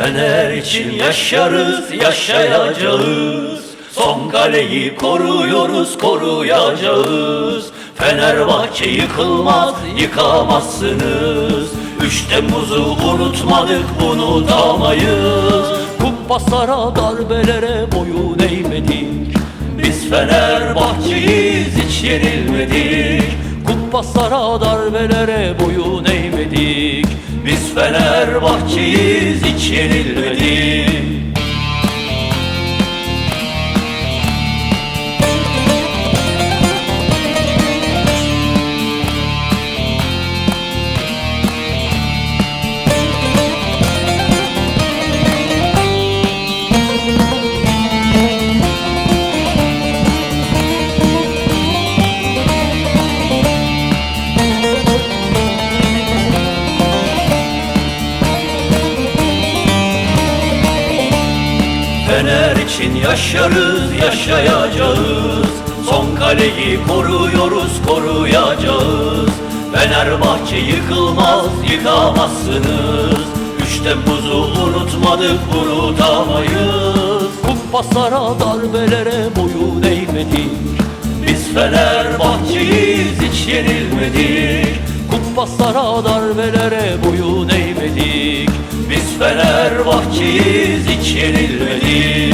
Fener için yaşarız, yaşayacağız. Son kaleyi koruyoruz, koruyacağız. Fenerbahçe yıkılmaz, yıkamazsınız. Üç Temmuz'u unutmadık, unutamayız Kupaslara, darbelere boyun eğmedik Biz Fenerbahçeyiz, hiç yenilmedik. Kupaslara, darbelere boyun eğmedik Biz Fenerbahçeyiz, hiç yenilmedik Fener için yaşarız, yaşayacağız. Son kaleyi koruyoruz, koruyacağız. Fenerbahçe yıkılmaz, yıkamazsınız. Üç Temmuz'u unutmadık, unutamayız. Kumpaslara, darbelere boyun eğmedik Biz Fenerbahçeyiz, hiç yenilmedik. Kumpaslara, darbelere boyun eğmedik Biz Fenerbahçeyiz, hiç yenilmedik